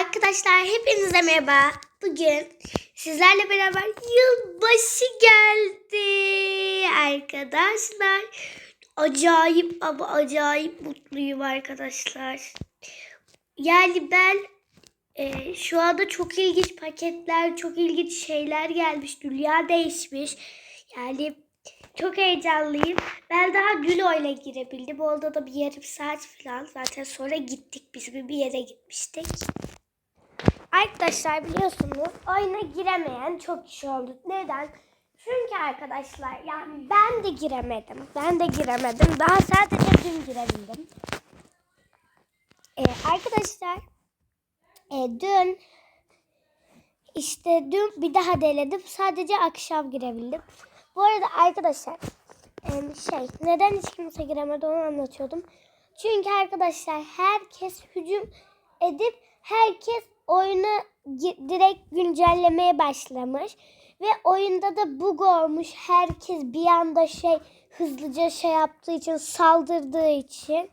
Arkadaşlar hepinize merhaba. Bugün sizlerle beraber yılbaşı geldi arkadaşlar. Acayip ama acayip mutluyum arkadaşlar. Yani ben e, şu anda çok ilginç paketler, çok ilginç şeyler gelmiş. Dünya değişmiş. Yani çok heyecanlıyım. Ben daha Gülo ile girebildim. Orada da bir yarım saat falan. Zaten sonra gittik. Biz bir yere gitmiştik. Arkadaşlar biliyorsunuz oyuna giremeyen çok kişi oldu. Neden? Çünkü arkadaşlar yani ben de giremedim. Ben de giremedim. Daha sadece dün girebildim. Ee, arkadaşlar e, dün işte dün bir daha denedim. Sadece akşam girebildim. Bu arada arkadaşlar e, şey neden hiç kimse giremedi onu anlatıyordum. Çünkü arkadaşlar herkes hücum edip herkes oyunu gi- direkt güncellemeye başlamış. Ve oyunda da bug olmuş. Herkes bir anda şey hızlıca şey yaptığı için saldırdığı için.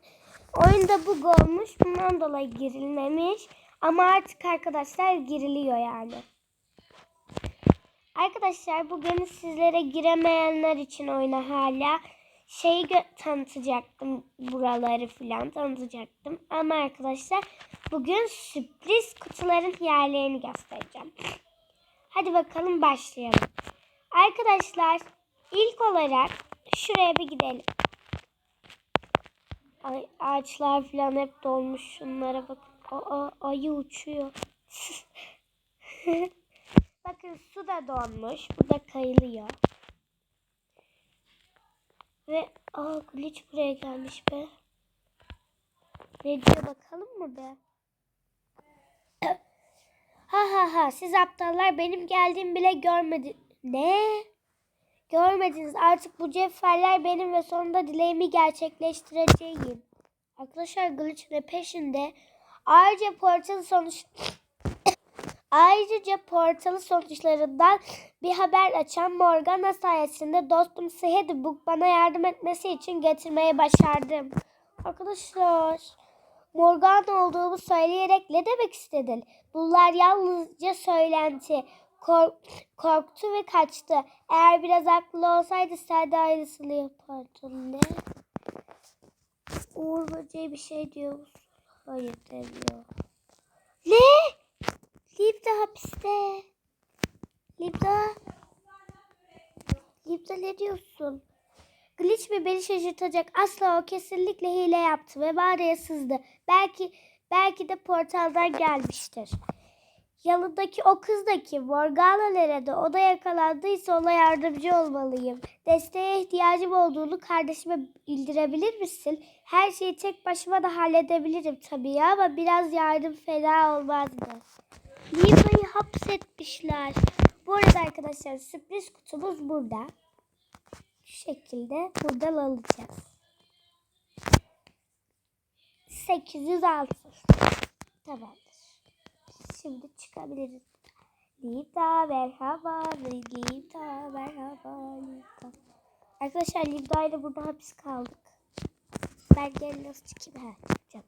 Oyunda bug olmuş. Bundan dolayı girilmemiş. Ama artık arkadaşlar giriliyor yani. Arkadaşlar bugün sizlere giremeyenler için oyuna hala şeyi tanıtacaktım. Buraları falan tanıtacaktım. Ama arkadaşlar bugün sürpriz kutuların yerlerini göstereceğim. Hadi bakalım başlayalım. Arkadaşlar ilk olarak şuraya bir gidelim. Ay, ağaçlar falan hep dolmuş. Şunlara bakın. Aa, ayı uçuyor. Bakın su da donmuş. Bu da kayılıyor. Ve aa glitch buraya gelmiş be. Ne diyor bakalım mı be? Ha ha ha siz aptallar benim geldiğimi bile görmedi. Ne? Görmediniz artık bu cevherler benim ve sonunda dileğimi gerçekleştireceğim. Arkadaşlar glitch ne peşinde? Ayrıca portal sonuç Ayrıca portalı sonuçlarından bir haber açan Morgana sayesinde dostum Sihedibuk bana yardım etmesi için getirmeyi başardım. Arkadaşlar Morgana olduğumu söyleyerek ne demek istedin? Bunlar yalnızca söylenti. Kork- korktu ve kaçtı. Eğer biraz akıllı olsaydı sen de aynısını yapardın. Ne? Uğur böceği bir şey diyor musun? Hayır demiyor. Ne? Libda hapiste. Libda. Libda ne diyorsun? Glitch mi beni şaşırtacak? Asla o kesinlikle hile yaptı ve mağaraya sızdı. Belki belki de portaldan gelmiştir. Yanındaki o kız da kim? Morgana nerede? O da yakalandıysa ona yardımcı olmalıyım. Desteğe ihtiyacım olduğunu kardeşime bildirebilir misin? Her şeyi tek başıma da halledebilirim tabii ama biraz yardım fena olmaz mı? Liva'yı hapsetmişler. Bu arada arkadaşlar sürpriz kutumuz burada. Şu şekilde buradan alacağız. 806. Tamamdır. Şimdi çıkabiliriz. Livda merhaba. Livda merhaba. Livda. Arkadaşlar Livda ile burada hapis kaldık. Ben gel nasıl çıkayım? Ha, çıkacağım.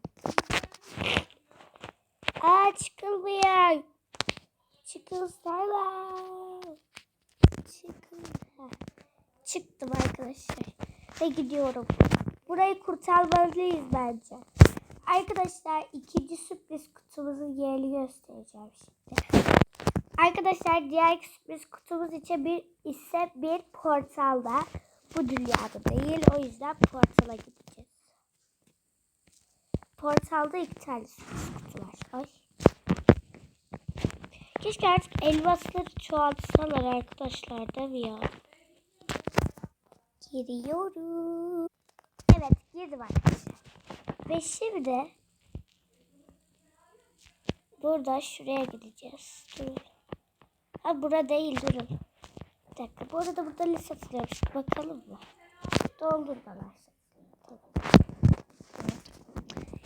Aa çıkılmıyor. Çıkılsana. Çıkın. Çıktım arkadaşlar. Ve gidiyorum. Burayı kurtarmalıyız bence. Arkadaşlar ikinci sürpriz kutumuzun yerini göstereceğim şimdi. Arkadaşlar diğer sürpriz kutumuz için bir ise bir portalda. Bu dünyada değil. O yüzden portala gideceğiz. Portalda iki tane sürpriz kutu var. Ay. Keşke artık elmasları çoğaltsalar arkadaşlar mi ya? Giriyorum. Evet girdim arkadaşlar. Ve şimdi burada şuraya gideceğiz. Dur. Ha bura değil durun. Bir dakika. Bu arada burada ne satılıyormuş? Bakalım mı? Dondurmalar.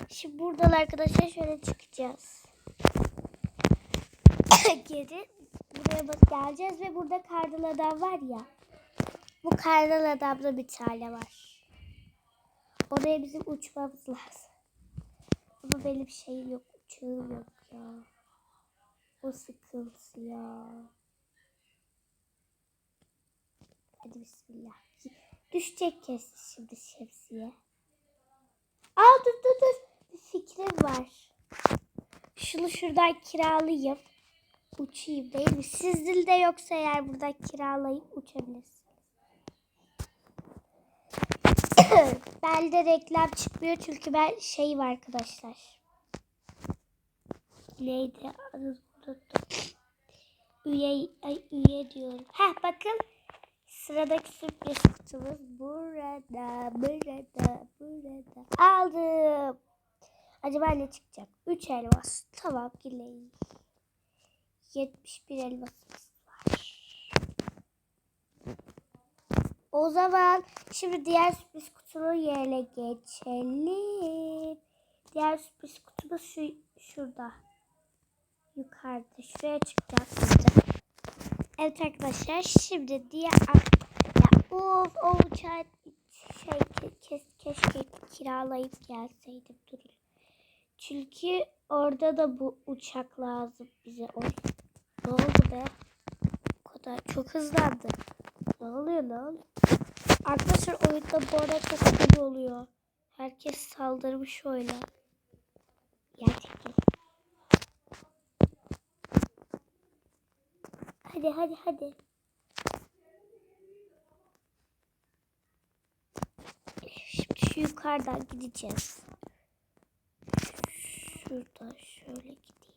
Şimdi buradan arkadaşlar şöyle çıkacağız. Geri buraya bak geleceğiz ve burada kardal adam var ya. Bu kardal adamda bir tane var. Oraya bizim uçmamız lazım. Ama benim şeyim yok. Uçağım yok ya. O sıkıntı ya. Hadi bismillah. Düşecek kesin şimdi şemsiye. Aa dur dur dur. Bir fikrim var. Şunu şuradan kiralayayım. Uçayım değil mi? Sizde de yoksa eğer buradan kiralayıp uçabilirsiniz. Bende reklam çıkmıyor çünkü ben şey var arkadaşlar. Neydi? Üye, ay, üye diyorum. Heh bakın. Sıradaki sürpriz kutumuz burada, burada, burada. Aldım. Acaba ne çıkacak? 3 elmas. Tamam gilelim. 71 elmasımız var. O zaman şimdi diğer sürpriz kutunun yerine geçelim. Diğer sürpriz kutumuz şu şurada. Yukarıda. Şuraya çıkacağız şimdi. Evet arkadaşlar şimdi diğer ya of o uçağı şey kes, keşke kiralayıp gelseydim durun. Çünkü orada da bu uçak lazım bize. Oy. Ne oldu be? O kadar çok hızlandı. Ne oluyor lan? Arkadaşlar oyunda bu arada hızlı oluyor. Herkes saldırmış öyle. Gerçekten. Hadi hadi hadi. Şimdi şu yukarıdan gideceğiz. Şuradan şöyle gideyim.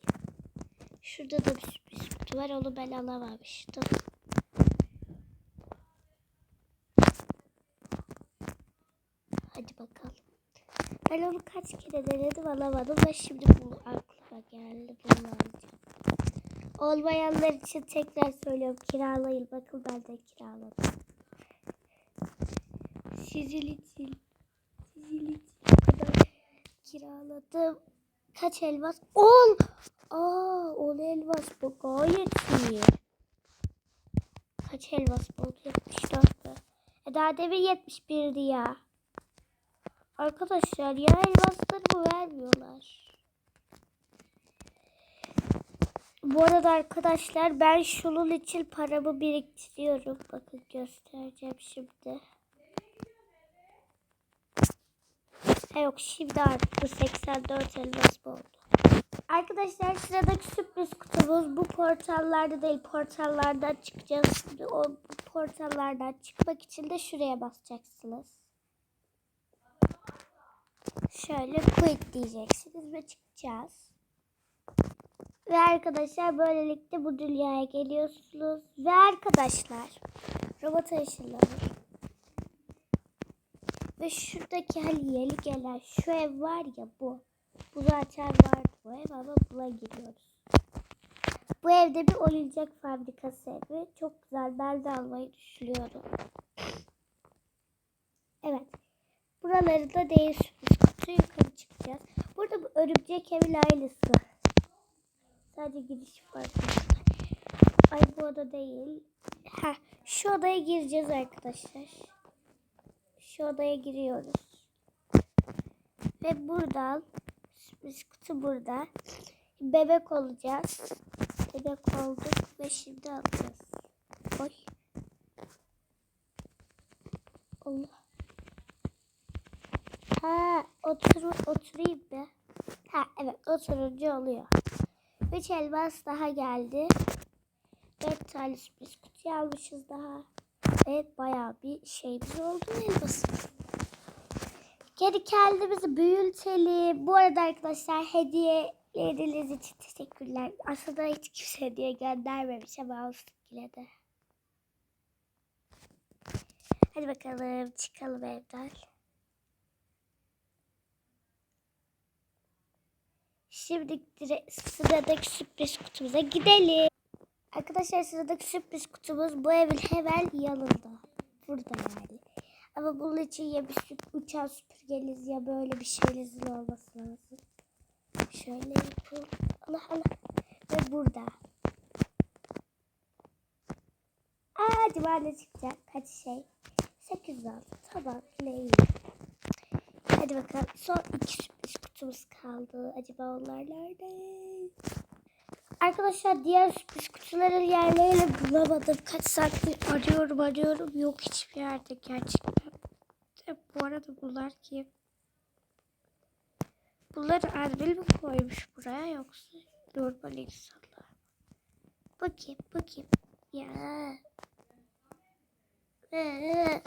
Şurada da bir sürpriz kutu var. Onu ben alamamıştım. Hadi bakalım. Ben onu kaç kere denedim alamadım ve şimdi bu aklıma geldi. Bunu alacağım. Olmayanlar için tekrar söylüyorum. Kiralayın. Bakın ben de kiraladım. Sizin için. Sizin için kadar kiraladım. Kaç elmas? 10. Aa 10 elmas bu gayet iyi. Kaç elmas oldu? 74 mü? E daha demin 71'di ya. Arkadaşlar ya elmaslarımı vermiyorlar. Bu arada arkadaşlar ben şunun için paramı biriktiriyorum. Bakın göstereceğim şimdi. Ha yok şimdi arttı 84 elmas oldu. Arkadaşlar sıradaki sürpriz kutumuz bu portallarda değil portallardan çıkacağız. Şimdi o portallardan çıkmak için de şuraya basacaksınız. Şöyle quit diyeceksiniz ve çıkacağız. Ve arkadaşlar böylelikle bu dünyaya geliyorsunuz. Ve arkadaşlar robot ışınlanır. Ve şuradaki hani yeni gelen şu ev var ya bu. Bu zaten vardı bu ev ama buna giriyoruz. Bu evde bir oyuncak fabrikası evi. Çok güzel. Ben de almayı düşünüyorum. Evet. Buraları da değil kutu yukarı çıkacağız. Burada bu örümcek evin aynısı. Sadece giriş farklı. Ay bu oda değil. Ha, şu odaya gireceğiz arkadaşlar. Şu odaya giriyoruz. Ve buradan sürpriz kutu burada. Bebek olacağız. Bebek olduk ve şimdi alacağız. Oy. Allah. Ha, otur, oturayım be. Ha evet oturunca oluyor. 3 elmas daha geldi. 4 tane sürpriz kutu almışız daha. Evet bayağı bir şeyimiz oldu elması. Geri kendimizi büyütelim. Bu arada arkadaşlar hediyeleriniz için teşekkürler. Aslında hiç kimse hediye göndermemiş ama olsun yine de. Hadi bakalım çıkalım evden. Şimdi sıradaki sürpriz kutumuza gidelim. Arkadaşlar sıradaki sürpriz kutumuz bu evin hemen yanında. Burada yani. Ama bunun için ya bir süp uçan süpürgeniz ya böyle bir şeyinizin olması lazım. Şöyle yapalım. Allah Allah. Ve burada. Aa, acaba ne çıkacak? Kaç şey? 8 aldı. Tamam. Ne. Hadi bakalım. Son iki sürpriz kutumuz kaldı. Acaba onlar nerede? Arkadaşlar diğer sürpriz yerlerini bulamadım. Kaç saattir arıyorum arıyorum. Yok hiçbir yerde gerçekten. E, Bu arada bunlar kim? Bunları Erbil mi koymuş buraya yoksa normal insanlar? Bakayım bakayım. Ya. Ee,